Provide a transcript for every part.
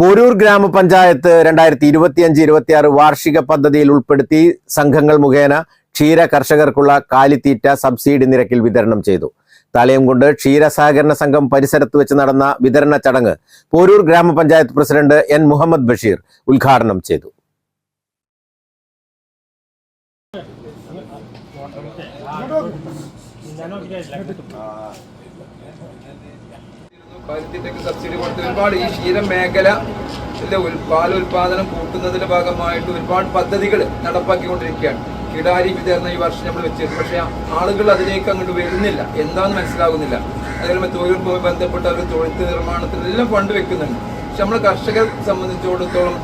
പോരൂർ ഗ്രാമപഞ്ചായത്ത് രണ്ടായിരത്തി ഇരുപത്തിയഞ്ച് ഇരുപത്തിയാറ് വാർഷിക പദ്ധതിയിൽ ഉൾപ്പെടുത്തി സംഘങ്ങൾ മുഖേന ക്ഷീര കർഷകർക്കുള്ള കാലിത്തീറ്റ സബ്സിഡി നിരക്കിൽ വിതരണം ചെയ്തു. തലയംകുണ്ട് ക്ഷീര സഹകരണ സംഘം പരിസരത്ത് വെച്ച് നടന്ന വിതരണ ചടങ്ങ് പോരൂർ ഗ്രാമപഞ്ചായത്ത് പ്രസിഡന്റ് എൻ മുഹമ്മദ് ബഷീർ ഉദ്ഘാടനം ചെയ്തു. കാലിത്തീറ്റയ്ക്ക് സബ്സിഡി കൊടുത്ത് ഒരുപാട് ഈ ക്ഷീര മേഖല പാൽ ഉൽപാദനം കൂട്ടുന്നതിന്റെ ഭാഗമായിട്ട് ഒരുപാട് പദ്ധതികൾ നടപ്പാക്കിക്കൊണ്ടിരിക്കുകയാണ്. കിടാരി വിതരണം ഈ വർഷം നമ്മൾ വെച്ചിരുന്നു. പക്ഷെ ആളുകൾ അതിലേക്ക് അങ്ങോട്ട് വരുന്നില്ല. എന്താണെന്ന് മനസ്സിലാകുന്നില്ല. അതേപോലെ തൊഴിലുമായി ബന്ധപ്പെട്ട് അവർ തൊഴുത്ത് നിർമ്മാണത്തിനെല്ലാം ഫണ്ട് വെക്കുന്നുണ്ട്. പക്ഷെ നമ്മൾ കർഷകരെ സംബന്ധിച്ചിടത്തോളം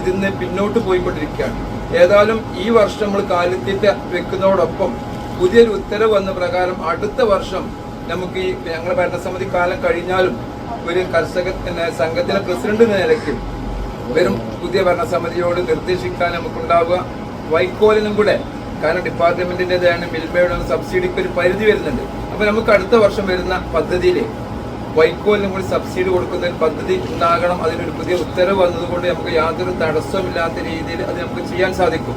ഇതിന്ന് പിന്നോട്ട് പോയിക്കൊണ്ടിരിക്കുകയാണ്. ഏതായാലും ഈ വർഷം നമ്മൾ കാലിത്തീറ്റ വെക്കുന്നതോടൊപ്പം പുതിയൊരു ഉത്തരവ് വന്ന പ്രകാരം അടുത്ത വർഷം നമുക്ക് ഈ ഞങ്ങളുടെ ഭരണസമിതി കാലം കഴിഞ്ഞാലും ഒരു കർഷക സംഘത്തിലെ പ്രസിഡന്റ് നിലയ്ക്ക് വെറും പുതിയ ഭരണസമിതിയോട് നിർദ്ദേശിക്കാൻ നമുക്കുണ്ടാവുക. വൈക്കോലിനും കൂടെ കാരണം ഡിപ്പാർട്ട്മെന്റിന്റേതാണ് മിൽമയുടെ സബ്സിഡിക്ക് ഒരു പരിധി വരുന്നുണ്ട്. അപ്പൊ നമുക്ക് അടുത്ത വർഷം വരുന്ന പദ്ധതിയിൽ വൈക്കോലിനും കൂടി സബ്സിഡി കൊടുക്കുന്ന ഒരു പദ്ധതി ഉണ്ടാകണം. അതിനൊരു പുതിയ ഉത്തരവ് വന്നതുകൊണ്ട് നമുക്ക് യാതൊരു തടസ്സമില്ലാത്ത രീതിയിൽ അത് നമുക്ക് ചെയ്യാൻ സാധിക്കും.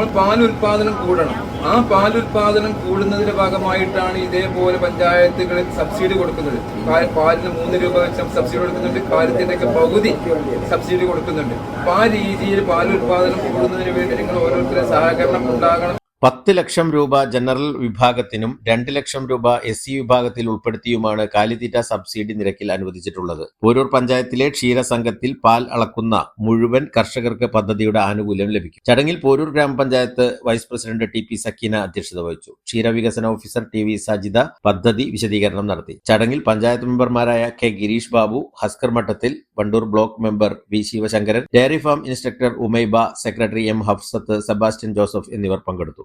നമ്മൾ പാൽ ഉൽപാദനം കൂടണം. ആ പാൽ ഉൽപാദനം കൂടുന്നതിന്റെ ഭാഗമായിട്ടാണ് ഇതേപോലെ പഞ്ചായത്തുകളിൽ സബ്സിഡി കൊടുക്കുന്നത്. പാലിന് മൂന്ന് രൂപ വെച്ച് സബ്സിഡി കൊടുക്കുന്നുണ്ട്. കാര്യത്തിന്റെ ഒക്കെ പകുതി സബ്സിഡി കൊടുക്കുന്നുണ്ട്. അപ്പൊ ആ രീതിയിൽ പാൽ ഉൽപാദനം കൂടുന്നതിന് വേണ്ടി നിങ്ങൾ ഓരോരുത്തരും സഹകരണം ഉണ്ടാകണം. പത്ത് ലക്ഷം രൂപ ജനറൽ വിഭാഗത്തിനും രണ്ട് ലക്ഷം രൂപ എസ് സി വിഭാഗത്തിൽ ഉൾപ്പെടുത്തിയുമാണ് കാലിത്തീറ്റ സബ്സിഡി നിരക്കിൽ അനുവദിച്ചിട്ടുള്ളത്. പോരൂർ പഞ്ചായത്തിലെ ക്ഷീരസംഘത്തിൽ പാൽ അളക്കുന്ന മുഴുവൻ കർഷകർക്ക് പദ്ധതിയുടെ ആനുകൂല്യം ലഭിക്കും. ചടങ്ങിൽ പോരൂർ ഗ്രാമപഞ്ചായത്ത് vice president T P Sakeena അധ്യക്ഷത വഹിച്ചു. ക്ഷീര വികസന ഓഫീസർ ടി വി സജിത പദ്ധതി വിശദീകരണം നടത്തി. ചടങ്ങിൽ പഞ്ചായത്ത് മെമ്പർമാരായ K Girish Babu Haskar Madathil Wandoor block member V Sivasankaran dairy farm instructor Umaiba secretary M Hafsath Sebastian Joseph എന്നിവർ പങ്കെടുത്തു.